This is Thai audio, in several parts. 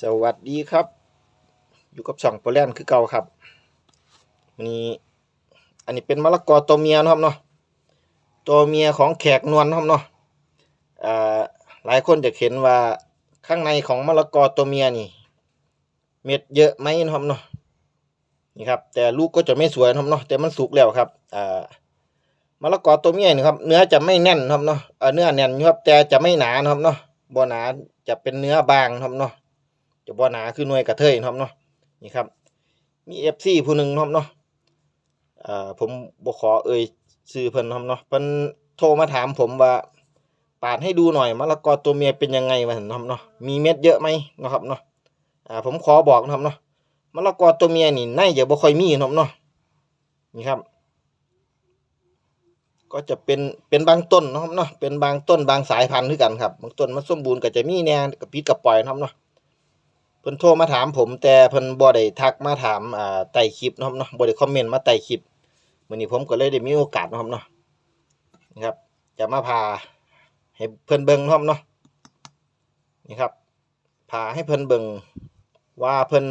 สวัสดีครับ อยู่กับช่องโปรแลนด์คือเก่าครับวันนี้อันนี้เป็นมะละกอตัวเมียนะครับเนาะตัวเมียของแขกนวลนะครับเนาะอ่าหลายคนจะเห็นว่าข้างในของมะละกอตัวเมียนี่ เม็ดเยอะไหมนะครับเนาะนี่ครับ แต่ลูกก็จะไม่สวยนะครับเนาะแต่มันสุกแล้วครับอ่ามะละกอตัวเมียนี่ครับ เนื้อจะไม่แน่นนะครับเนาะเนื้อแน่นครับแต่จะไม่หนานะครับเนาะบ่หนาจะเป็นเนื้อบางนะครับเนาะ บ่หนาคือหน่วยกระเทยนะครับเนาะนี่ครับ มีเอฟซีผู้หนึ่งนะครับเนาะอ่าผมบ่ขอเอ่ยชื่อเพิ่นนะครับเนาะเพิ่นโทรมาถามผมว่าปาดให้ดูหน่อยมะละกอตัวเมียเป็นยังไงวะนะครับเนาะมีเม็ดเยอะไหมนะครับเนาะอ่าผมขอบอกนะครับเนาะมะละกอตัวเมียนี่ในจะบ่ค่อยมีนะครับเนาะนี่ครับ ก็จะเป็นเป็นบางต้นนะครับเนาะเป็นบางต้นบางสายพันธุ์คือกันครับบางต้นมันสมบูรณ์ก็จะมีแน่กับปิดกับปล่อยนะครับเนาะ เพิ่นโทรมาถามผม แต่เพิ่นบ่ได้ทักมาถามอ่าใต้คลิปนะครับเนาะบ่ได้คอมเมนต์มาใต้คลิปมื้อนี้ผมก็เลยได้มีโอกาสนะครับเนาะนะครับ จะมาพาให้เพิ่นเบิ่งนะครับเนาะนี่ครับพาให้เพิ่นเบิ่งว่าเพิ่น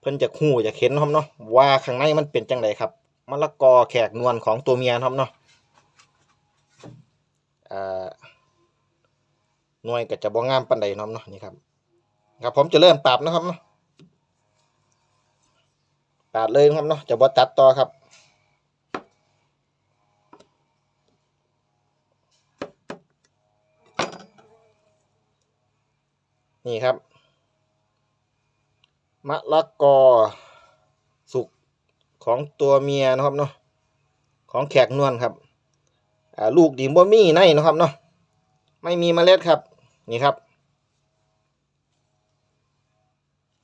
เพิ่นจะฮู้จะเห็นนะครับเนาะว่าข้างในมันเป็นจังไดครับมะละกอแขกนวลของตัวเมียนะครับเนาะอ่าหน่วยก็จะบ่งามปานใดนะครับเนาะนี่ครับ ครับผมจะเริ่มปรับนะครับเนาะปาดเลยนะครับเนาะจะบอตัดต่อครับ นี่ครับ มะละกอสุกของตัวเมียนะครับเนาะของแขกนวลครับอ่าลูกดีบ่มีในนะครับเนาะไม่มีเมล็ดครับ นี่ครับ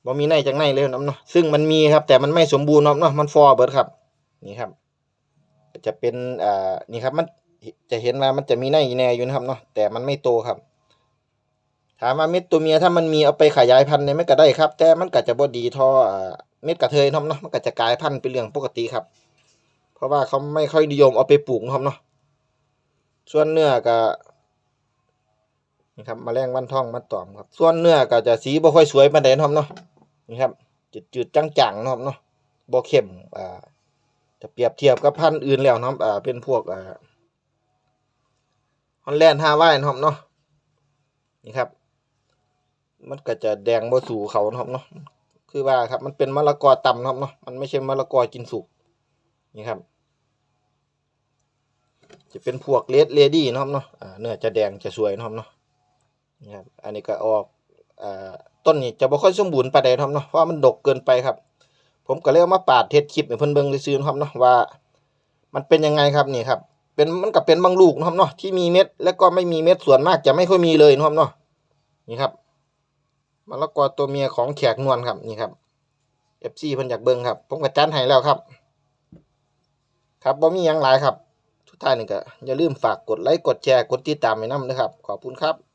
บ่มีในจากในเลยครับเนาะซึ่งมันมีครับแต่มันไม่สมบูรณ์ครับเนาะมันฟอเบิร์ดครับนี่ครับ จะเป็นอ่านี่ครับมันจะเห็นว่ามันจะมีในแนอยู่นะครับเนาะแต่มันไม่โตครับ ถามว่าเม็ดตัวเมียถ้ามันมีเอาไปขยายพันธุ์เนี่ยมันก็ได้ครับ แต่มันก็จะบ่ดีท่อเม็ดกระเทยนาะเนาะมันก็จะกลายพันธุ์เป็นเรื่องปกติครับ เพราะว่าเขาไม่ค่อยนิยมเอาไปปลูกนะครับเนาะส่วนเนื้อก็นี่ครับมาแมลงวันท่องมันตอมครับ ส่วนเนื้อก็จะสีบ่ค่อยสวยปานใดนะครับเนาะ นี่ครับจืดๆจังๆนะครับเนาะบ่เข้มอ่าจะเปรียบเทียบกับพันธุ์อื่นแล้วนะครับอ่าเป็นพวกอ่าฮอลแลนด์ฮาวายนะครับเนาะนี่ครับ มันก็จะแดงบ่สู่เขานะครับเนาะคือว่าครับมันเป็นมะละกอต่ำนะครับเนาะมันไม่ใช่มะละกอกินสุกนี่ครับ จะเป็นพวกเลดเลดี้นะครับเนาะเนื้อจะแดงจะสวยนะครับเนาะนี่ครับอันนี้ก็ออก ต้นนี้จะบ่ค่อยสมบูรณ์ปานใดครับเนาะเพราะมันดกเกินไปครับ ผมก็เลยเอามาปาดเทศคลิปให้เพิ่นเบิ่งซื่อครับเนาะว่า มันเป็นยังไงครับนี่ครับเป็นมันก็เป็นบางลูกนะครับเนาะที่มีเม็ดแล้วก็ไม่มีเม็ดส่วนมากจะไม่ค่อยมีเลยนะครับเนาะนี่ครับมะละกอตัวเมียของแขกนวลครับนี่ครับ FC เพิ่นอยากเบิ่งครับ ผมก็จัดให้แล้วครับ ครับบ่มีหยังหลายครับ ทุกท่านนี่ก็อย่าลืมฝากกดไลค์กดแชร์กดติดตามไว้นำนะครับ ขอบคุณครับ